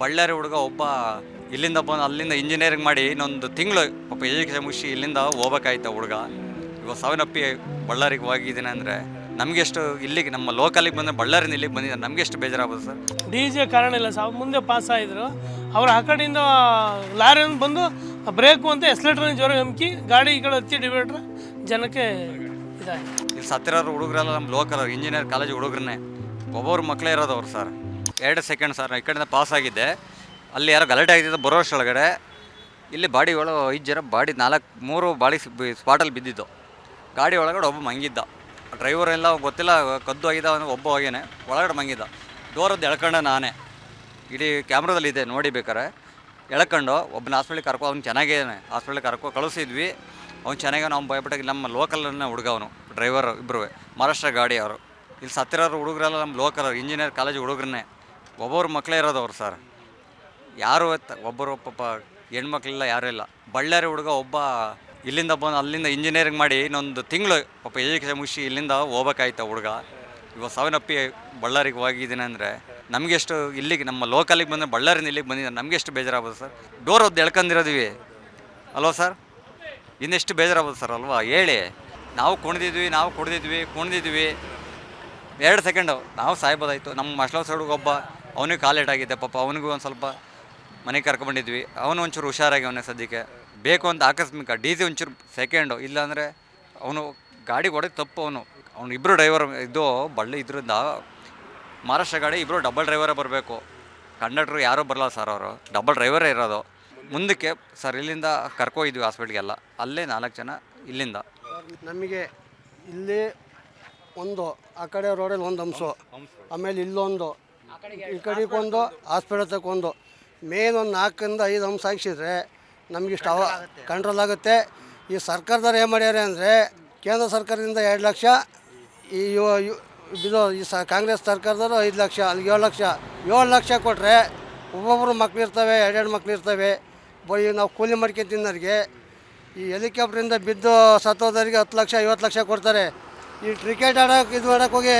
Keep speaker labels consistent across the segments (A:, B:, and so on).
A: ಬಳ್ಳಾರಿ ಹುಡುಗ ಒಬ್ಬ ಇಲ್ಲಿಂದ ಬಂದು ಅಲ್ಲಿಂದ ಇಂಜಿನಿಯರಿಂಗ್ ಮಾಡಿ ಇನ್ನೊಂದು ತಿಂಗಳು ಪಾಪ ಎಜುಕೇಷನ್ ಮುಗಿಸಿ ಇಲ್ಲಿಂದ ಹೋಗ್ಬೇಕಾಯ್ತು ಹುಡುಗ. ಇವಾಗ ಸಾವಿನಪ್ಪಿ ಬಳ್ಳಾರಿಗೆ ಹೋಗಿದ್ದೀನಿ ಅಂದರೆ ನಮಗೆಷ್ಟು ಇಲ್ಲಿಗೆ ನಮ್ಮ ಲೋಕಲಿಗೆ ಬಂದರೆ ಬಳ್ಳಾರಿನ ಇಲ್ಲಿಗೆ ಬಂದಿದ್ದಾರೆ ನಮಗೆ ಎಷ್ಟು ಬೇಜಾರಾಗ್ಬೋದು ಸರ್?
B: ಡಿ ಜೆ ಕಾರಣ ಇಲ್ಲ ಸರ್ ಮುಂದೆ ಪಾಸ್ ಆಗಿದ್ರು. ಅವ್ರು ಆ ಕಡೆಯಿಂದ ಲಾರಿಯನ್ನು ಬಂದು ಬ್ರೇಕು ಅಂತ ಎಸ್ಲೇಟರ್ ಜೋರ ಹಮ್ಕಿ ಗಾಡಿ ಈ ಕಡೆ ಹತ್ತಿ ಡಿವೈಡ್ರ್ ಜನಕ್ಕೆ ಇದಾಯ್ತು.
A: ಇಲ್ಲಿ ಸತ್ತಿರೋರು ಹುಡುಗರೆಲ್ಲ ನಮ್ಮ ಲೋಕಲ್ ಇಂಜಿನಿಯರ್ ಕಾಲೇಜ್ ಹುಡುಗರನ್ನೇ. ಒಬ್ಬೊಬ್ರು ಮಕ್ಕಳೇ ಇರೋದು ಅವ್ರು ಸರ್. ಎರಡು ಸೆಕೆಂಡ್ ಸರ್, ಈ ಕಡೆಯಿಂದ ಪಾಸ್ ಆಗಿದ್ದೆ ಅಲ್ಲಿ ಯಾರೋ ಗಲಾಟೆ ಆಗಿದ್ದು ಬರೋಷ್ಟೊಳಗಡೆ ಇಲ್ಲಿ ಬಾಡಿ ಒಳ ಐದು ಜನ ಬಾಡಿ, ನಾಲ್ಕು, ಮೂರು ಬಾಡಿ ಸ್ಪಾಟಲ್ಲಿ ಬಿದ್ದಿದ್ದು. ಗಾಡಿ ಒಳಗಡೆ ಒಬ್ಬ ಮಂಗಿದ್ದ. ಡ್ರೈವರ್ ಎಲ್ಲ ಗೊತ್ತಿಲ್ಲ, ಕದ್ದು ಆಗಿದ್ದ ಅವನು ಒಬ್ಬ ಹೋಗೇನೆ. ಒಳಗಡೆ ಮಂಗಿದ್ದ. ಡೋರದ್ದು ಎಳ್ಕೊಂಡೆ ನಾನೇ. ಇಡೀ ಕ್ಯಾಮ್ರಾದಲ್ಲಿ ಇದೆ, ನೋಡಿ ಬೇಕಾರೆ ಎಳ್ಕೊಂಡು ಒಬ್ಬನ ಹಾಸ್ಪಿಟ್ಲಿಗೆ ಕರ್ಕೊ ಅವ್ನು ಚೆನ್ನಾಗಿದ್ದಾನೆ ಹಾಸ್ಪಿಟ್ಲಿಗೆ ಕರ್ಕೊ ಕಳಿಸಿದ್ವಿ. ಅವ್ನು ಚೆನ್ನಾಗಿ ಅವ್ನು ಭಯಪಟ್ಟಾಗ ನಮ್ಮ ಲೋಕಲನ್ನೇ ಹುಡುಗ ಅವನು ಡ್ರೈವರ್ ಇಬ್ಬರು ಮಹಾರಾಷ್ಟ್ರ ಗಾಡಿ ಅವರು. ಇಲ್ಲಿ ಸತ್ತಿರೋರು ಹುಡುಗರೆಲ್ಲ ನಮ್ಮ ಲೋಕಲ್ ಇಂಜಿನಿಯರ್ ಕಾಲೇಜ್ ಹುಡುಗರನ್ನೇ. ಒಬ್ಬೊಬ್ರು ಮಕ್ಕಳೇ ಇರೋದವ್ರು ಸರ್. ಯಾರು ಒಬ್ಬರು ಪಾಪ ಹೆಣ್ಮಕ್ಳಿಲ್ಲ, ಯಾರೂ ಇಲ್ಲ. ಬಳ್ಳಾರಿ ಹುಡುಗ ಒಬ್ಬ ಇಲ್ಲಿಂದ ಬಂದು, ಅಲ್ಲಿಂದ ಇಂಜಿನಿಯರಿಂಗ್ ಮಾಡಿ ಇನ್ನೊಂದು ತಿಂಗಳು ಪಾಪ ಎಜುಕೇಷನ್ ಮುಗಿಸಿ ಇಲ್ಲಿಂದ ಹೋಗ್ಬೇಕಾಯ್ತು ಹುಡುಗ. ಇವಾಗ ಸಾವಿನಪ್ಪಿ ಬಳ್ಳಾರಿಗೆ ಹೋಗಿದ್ದೀನಿ ಅಂದರೆ ನಮಗೆಷ್ಟು ಇಲ್ಲಿಗೆ, ನಮ್ಮ ಲೋಕಲಿಗೆ ಬಂದರೆ ಬಳ್ಳಾರಿಂದ ಇಲ್ಲಿಗೆ ಬಂದಿದ್ದಾರೆ ನಮಗೆಷ್ಟು ಬೇಜಾರಾಗ್ಬೋದು ಸರ್? ಡೋರ್ ಒದ್ದು ಎಳ್ಕೊಂಡಿರೋದಿವಿ ಅಲ್ವಾ ಸರ್? ಇನ್ನೆಷ್ಟು ಬೇಜಾರಾಗ್ಬೋದು ಸರ್, ಅಲ್ವಾ? ಹೇಳಿ. ನಾವು ಕುಣಿದಿದ್ವಿ, ನಾವು ಕುಡ್ದಿದ್ವಿ, ಕುಣಿದಿದ್ವಿ. ಎರಡು ಸೆಕೆಂಡು ನಾವು ಸಾಯ್ಬೋದಾಯ್ತು. ನಮ್ಮ ಮಸ್ಲೋ ಸೈಡ್ಗೆ ಒಬ್ಬ ಅವನಿಗೆ ಕಾಲೇಟ್ ಆಗಿದೆ. ಪಾಪ ಅವನಿಗೂ ಒಂದು ಸ್ವಲ್ಪ ಮನೆಗೆ ಕರ್ಕೊಂಡಿದ್ವಿ ಅವನು ಒಂಚೂರು ಹುಷಾರಾಗಿ ಅವನೇ ಸದ್ಯಕ್ಕೆ. ಬೇಕು ಅಂತ ಆಕಸ್ಮಿಕ, ಡಿ ಸಿ ಒಂಚೂರು ಸೆಕೆಂಡು ಇಲ್ಲಾಂದರೆ ಅವನು ಗಾಡಿ ಹೊಡೆದು ತಪ್ಪು ಅವನು. ಅವ್ನು ಇಬ್ಬರು ಡ್ರೈವರ್ ಇದು ಬಳ್ಳಿ ಇದರಿಂದ ಮಹಾರಾಷ್ಟ್ರ ಗಾಡಿ ಇಬ್ಬರು ಡಬಲ್ ಡ್ರೈವರೇ ಬರಬೇಕು. ಕಂಡಕ್ಟ್ರು ಯಾರೂ ಬರಲ್ಲ ಸರ್ ಅವರು. ಡಬಲ್ ಡ್ರೈವರೇ ಇರೋದು. ಮುಂದಕ್ಕೆ ಸರ್ ಇಲ್ಲಿಂದ ಕರ್ಕೊಯ್ದ್ವಿ ಹಾಸ್ಪಿಟ್ಲಿಗೆಲ್ಲ ಅಲ್ಲೇ ನಾಲ್ಕು ಜನ ಇಲ್ಲಿಂದ.
C: ನಮಗೆ ಇಲ್ಲಿ ಒಂದು, ಆ ಕಡೆ ರೋಡಲ್ಲಿ ಒಂದು ಅಂಶ. ಆಮೇಲೆ ಇಲ್ಲೊಂದು. ಈ ಕಡೆಗೊಂದು ಹಾಸ್ಪಿಟಲ್ ತಗೊಂಡು ಮೇನ್ ಒಂದು ನಾಲ್ಕರಿಂದ ಐದು ಅಂಶ ಹಾಕ್ಸಿದ್ರೆ ನಮಗಿಷ್ಟು ಅವ ಕಂಟ್ರೋಲ್ ಆಗುತ್ತೆ. ಈ ಸರ್ಕಾರದವ್ರು ಏನು ಮಾಡ್ಯಾರೆ ಅಂದರೆ ಕೇಂದ್ರ ಸರ್ಕಾರದಿಂದ ಎರಡು ಲಕ್ಷ ಈ ಇದು ಈ ಸ ಕಾಂಗ್ರೆಸ್ ಸರ್ಕಾರದವರು ಐದು ಲಕ್ಷ ಅಲ್ಲಿಗೆ ಏಳು ಲಕ್ಷ. ಏಳು ಲಕ್ಷ ಕೊಟ್ಟರೆ ಒಬ್ಬೊಬ್ಬರು ಮಕ್ಳು ಇರ್ತವೆ ಎರಡೆರಡು ಮಕ್ಳು ಇರ್ತವೆ. ಬೈ ನಾವು ಕೂಲಿ ಮಾಡ್ಕೊಂಡು ತಿನ್ನೋರಿಗೆ ಈ ಹೆಲಿಕಾಪ್ಟ್ರಿಂದ ಬಿದ್ದು ಸತ್ತೋದವ್ರಿಗೆ ಹತ್ತು ಲಕ್ಷ ಐವತ್ತು ಲಕ್ಷ ಕೊಡ್ತಾರೆ. ಈ ಕ್ರಿಕೆಟ್ ಆಡೋಕೆ ಇದು ಆಡೋಕೆ ಹೋಗಿ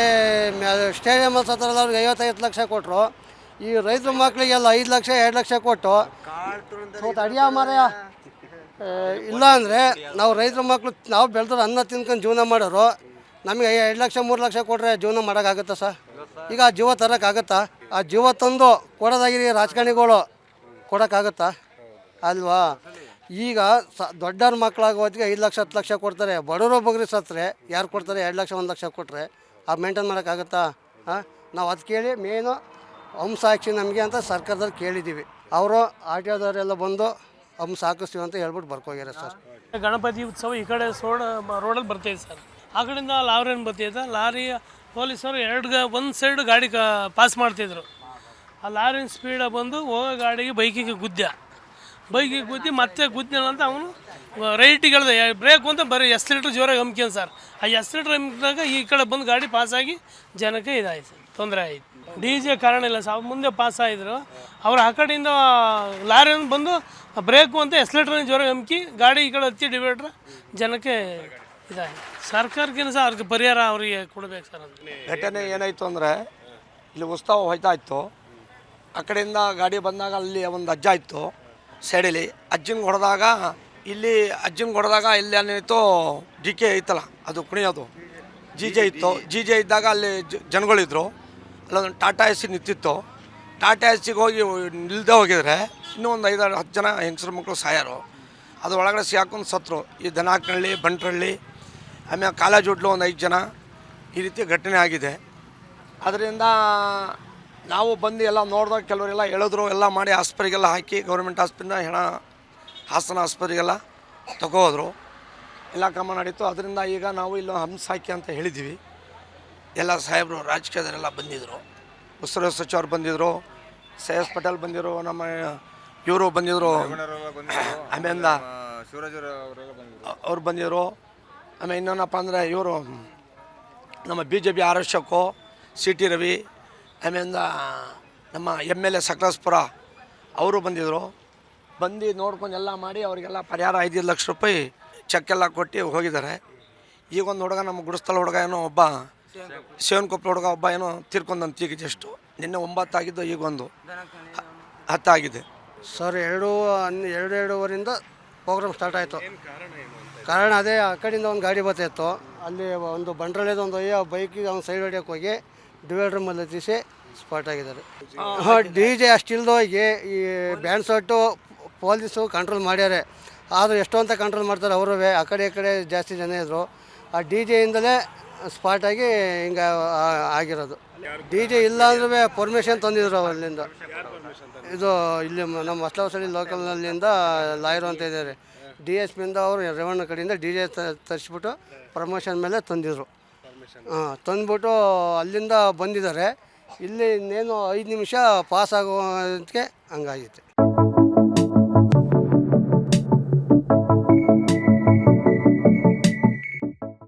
C: ಸ್ಟೇಡಿಯಮಲ್ಲಿ ಸತ್ತಾರಲ್ಲ ಅವ್ರಿಗೆ ಐವತ್ತೈದು ಲಕ್ಷ ಕೊಟ್ಟರು ಈ ರೈತರ ಮಕ್ಕಳಿಗೆಲ್ಲ ಐದು ಲಕ್ಷ, ಎರಡು ಲಕ್ಷ ಕೊಟ್ಟು. ಅಡಿಯ ಮಾರಾಯ. ಇಲ್ಲ ಅಂದರೆ ನಾವು ರೈತರ ಮಕ್ಕಳು ನಾವು ಬೆಳೆದ್ರೆ ಅನ್ನ ತಿನ್ಕೊಂಡು ಜೀವನ ಮಾಡೋರು, ನಮಗೆ ಎರಡು ಲಕ್ಷ, ಮೂರು ಲಕ್ಷ ಕೊಟ್ಟರೆ ಜೀವನ ಮಾಡೋಕ್ಕಾಗುತ್ತಾ ಸರ್? ಈಗ ಆ ಜೀವ ತರೋಕ್ಕಾಗತ್ತಾ ಆ ಜೀವ ತಂದು ಕೊಡೋದಾಗಿರಿ ರಾಜಕಾರಣಿಗಳು ಕೊಡೋಕ್ಕಾಗತ್ತಾ ಅಲ್ವಾ? ಈಗ ಸ ದೊಡ್ಡವ್ರ ಮಕ್ಕಳಾಗೋ ಐದು ಲಕ್ಷ, ಹತ್ತು ಲಕ್ಷ ಕೊಡ್ತಾರೆ. ಬಡವರು ಬಗ್ರಿ ಸತ್ತರೆ ಯಾರು ಕೊಡ್ತಾರೆ? ಎರಡು ಲಕ್ಷ, ಒಂದು ಲಕ್ಷ ಕೊಟ್ಟರೆ ಆ ಮೇಂಟೈನ್ ಮಾಡೋಕ್ಕಾಗತ್ತಾ? ಹಾಂ? ನಾವು ಅದು ಕೇಳಿ ಮೇನು ಹಂಸ ನಮಗೆ ಅಂತ ಸರ್ಕಾರದಲ್ಲಿ ಕೇಳಿದ್ದೀವಿ ಅವರು ಆಟೋದವರೆಲ್ಲ ಬಂದು ಹಂಸ ಹಾಕಿಸ್ತೀವಿ ಅಂತ ಹೇಳ್ಬಿಟ್ಟು ಬರ್ಕೋಗ್ಯಾರ ಸರ್.
B: ಗಣಪತಿ ಉತ್ಸವ ಈ ಕಡೆ ಸೋಡ ರೋಡಲ್ಲಿ ಬರ್ತೈತೆ ಸರ್. ಆ ಕಡೆಯಿಂದ ಲಾರಿನ ಬರ್ತೈತೆ? ಲಾರಿ ಪೊಲೀಸರು ಎರಡು ಗ, ಒಂದು ಸೈಡ್ ಗಾಡಿ ಕ, ಪಾಸ್ ಮಾಡ್ತಿದ್ರು. ಆ ಲಾರಿನ ಸ್ಪೀಡ ಬಂದು ಹೋಗೋ ಗಾಡಿಗೆ ಬೈಕಿಗೆ ಗುದ್ದ ಬೈಕಿಗೆ ಗುದ್ದಿ ಮತ್ತೆ ಗುದ್ದಿಲ್ಲ ಅಂತ ಅವನು ರೈಟಿಗೆ ಹೇಳ್ದೆ ಬ್ರೇಕ್ ಅಂತ ಬರೀ ಎಸ್ ಲೀಟ್ರ್ ಜೋರಾಗಿ ಹಮ್ಕ್ಯನ್ ಸರ್. ಆ ಎಸ್ ಲೀಟ್ರ್ ಹಮ್ಕಿದಾಗ ಈ ಕಡೆ ಬಂದು ಗಾಡಿ ಪಾಸಾಗಿ ಜನಕ್ಕೆ ಇದಾಯ್ತು. ತೊಂದರೆ ಆಯಿತು. ಡಿ ಜೆ ಕಾರಣ ಇಲ್ಲ ಸರ್. ಮುಂದೆ ಪಾಸ್ ಆಗಿದ್ರು ಅವ್ರು ಆ ಕಡೆಯಿಂದ ಲಾರಿಯನ್ನು ಬಂದು ಬ್ರೇಕು ಅಂತ ಎಸ್ ಲೀಟರ್ ಜೋರಾಗಿ ಹಮ್ಕಿ ಗಾಡಿ ಈ ಕಡೆ ಹತ್ತಿ ಡಿವೈಡ್ರ ಜನಕ್ಕೆ ಇದಾಯ್ತು. ಸರ್ಕಾರಕ್ಕಿಂತ ಸಹ ಅವ್ರಿಗೆ ಪರಿಹಾರ ಅವರಿಗೆ ಕೊಡಬೇಕು ಸರ್
D: ಘಟನೆ ಏನಾಯಿತು ಅಂದರೆ, ಇಲ್ಲಿ ಉತ್ಸವ ಹೋಯ್ತಾ ಇತ್ತು. ಆ ಕಡೆಯಿಂದ ಗಾಡಿ ಬಂದಾಗ ಅಲ್ಲಿ ಒಂದು ಅಜ್ಜ ಇತ್ತು. ಸೈಡಲ್ಲಿ ಅಜ್ಜಂಗೆ ಹೊಡೆದಾಗ ಇಲ್ಲಿ ಅಜ್ಜಂಗೆ ಹೊಡೆದಾಗ ಇಲ್ಲಿ ಏನಿತ್ತು ಡಿ ಕೆ ಐತಲ್ಲ ಅದು ಕುಣಿಯೋದು. ಜಿ ಜೆ ಇತ್ತು. ಜಿ ಜೆ ಇದ್ದಾಗ ಅಲ್ಲಿ ಜ- ಜನಗಳಿದ್ರು. ಅಲ್ಲೊಂದು ಟಾಟಾ ಎಸಿ ನಿಂತಿತ್ತು. ಟಾಟಾ ಎಸಿಗೆ ಹೋಗಿ ನಿಲ್ದೇ ಹೋಗಿದ್ರೆ ಇನ್ನೂ ಒಂದು ಐದಾರು ಹತ್ತು ಜನ ಹೆಂಗಸ್ರ ಮಕ್ಕಳು ಸಾಯಾರು. ಅದು ಒಳಗಡೆ ಸಿಕ್ಕೊಂಡು ಸತ್ರು. ಈ ದನಾಕನಹಳ್ಳಿ ಬಂಟ್ರಳ್ಳಿ ಆಮೇಲೆ ಕಾಲೇಜ್ ಹುಡ್ಲು ಒಂದು ಐದು ಜನ ಈ ರೀತಿ ಘಟನೆ ಆಗಿದೆ. ಅದರಿಂದ ನಾವು ಬಂದು ಎಲ್ಲ ನೋಡಿದಾಗ ಕೆಲವರೆಲ್ಲ ಹೇಳಿದ್ರು, ಎಲ್ಲ ಮಾಡಿ ಆಸ್ಪತ್ರೆಗೆಲ್ಲ ಹಾಕಿ ಗೌರ್ಮೆಂಟ್ ಆಸ್ಪತ್ರೆ ಹೆಣ ಹಾಸನ ಆಸ್ಪತ್ರೆಗೆಲ್ಲ ತಗೋದ್ರು. ಎಲ್ಲ ಕ್ರಮ ನಡೀತು. ಅದರಿಂದ ಈಗ ನಾವು ಇಲ್ಲೋ ಹಂಸ ಹಾಕಿ ಅಂತ ಹೇಳಿದ್ದೀವಿ. ಎಲ್ಲ ಸಾಹೇಬರು ರಾಜಕೀಯದವರೆಲ್ಲ ಬಂದಿದ್ದರು ಉಸ್ತುವಾರಿ ಸಚಿವರು ಬಂದಿದ್ದರು ಸಿ ಎಸ್ ಪಟೇಲ್ ಬಂದಿದ್ರು, ನಮ್ಮ ಇವರು ಬಂದಿದ್ದರು ಆಮೇಲೆ ಅವ್ರು ಬಂದಿದ್ರು. ಆಮೇಲೆ ಇನ್ನೇನಪ್ಪ ಅಂದರೆ ಇವರು ನಮ್ಮ B J P R S C T Ravi ಆಮೇಲಿಂದ ನಮ್ಮ ಎಂ ಎಲ್ ಎ ಸಕಲೇಶ್ಪುರ ಅವರು ಬಂದಿದ್ದರು ಬಂದು ನೋಡ್ಕೊಂಡು ಎಲ್ಲ ಮಾಡಿ ಅವರಿಗೆಲ್ಲ ಪರಿಹಾರ ಐದು ಲಕ್ಷ ರೂಪಾಯಿ ಚೆಕ್ ಎಲ್ಲ ಕೊಟ್ಟು ಹೋಗಿದ್ದಾರೆ. ಈಗ ಒಂದು ಹುಡುಗ ನಮ್ಮ ಗುಡಿಸ್ತಲ ಹುಡುಗ ಏನೋ ಒಬ್ಬ ಶಿವನಕೊಪ್ಪಳ ಹುಡುಗ ಒಬ್ಬ ಏನೋ ತೀರ್ಕೊಂಡಂತ ಈಗ ಜಸ್ಟು ನಿನ್ನೆ ಒಂಬತ್ತಾಗಿದ್ದು ಈಗೊಂದು ಹತ್ತಾಗಿದೆ
C: ಸರ್, ಎರಡು ಎರಡು ಎರಡೂವರೆಯಿಂದ ಪ್ರೋಗ್ರಾಮ್ ಸ್ಟಾರ್ಟ್ ಆಯಿತು. ಕಾರಣ ಅದೇ, ಆ ಕಡೆಯಿಂದ ಒಂದು ಗಾಡಿ ಬರ್ತಾಯಿತ್ತು ಅಲ್ಲಿ ಒಂದು ಬಂಡ್ರಳ್ಳಿದ ಒಂದು ಬೈಕಿಗೆ ಅವ್ನು ಸೈಡ್ ಹೊಡಿಯೋಕೆ ಹೋಗಿ ಡಿವೈಡರ್ ರೂಮಲ್ಲಿ ತೀಸಿ ಸ್ಪಾಟ್ ಆಗಿದ್ದಾರೆ. ಡಿ ಜೆ ಅಷ್ಟಿಲ್ದೋಗಿ ಈ ಬ್ಯಾಂಡ್ ಸೊಟ್ಟು ಪೊಲೀಸು ಕಂಟ್ರೋಲ್ ಮಾಡ್ಯಾರೆ. ಆದರೂ ಎಷ್ಟು ಅಂತ ಕಂಟ್ರೋಲ್ ಮಾಡ್ತಾರೆ ಅವರು. ಆ ಕಡೆ ಈ ಕಡೆ ಜಾಸ್ತಿ ಜನ ಇದ್ದರು ಆ ಡಿ ಜೆಯಿಂದಲೇ ಸ್ಪಾಟ್ ಆಗಿ ಹಿಂಗೆ ಆಗಿರೋದು. ಡಿ ಜೆ ಇಲ್ಲ ಅಂದ್ರೆ ಪರ್ಮಿಷನ್ ತಂದಿದ್ರು ಅಲ್ಲಿಂದ ಇದು ಇಲ್ಲಿ ನಮ್ಮ ಮಸ್ಲಾವಸಳ್ಳಿ ಲೋಕಲ್ನಲ್ಲಿಂದ ಲಾಯರು ಅಂತ ಇದ್ದಾರೆ ಡಿ ಎಸ್ ಪಿಯಿಂದ ಅವರು ರೇವಣ್ಣ ಕಡೆಯಿಂದ ಡಿ ಜೆ ತರಿಸ್ಬಿಟ್ಟು ಪ್ರಮೋಷನ್ ಮೇಲೆ ತಂದಿದ್ರು. ಹಾಂ ತಂದ್ಬಿಟ್ಟು ಅಲ್ಲಿಂದ ಬಂದಿದ್ದಾರೆ. ಇಲ್ಲಿ ಇನ್ನೇನು ಐದು ನಿಮಿಷ ಪಾಸ್ ಆಗೋದಕ್ಕೆ ಹಂಗಾಗಿತ್ತು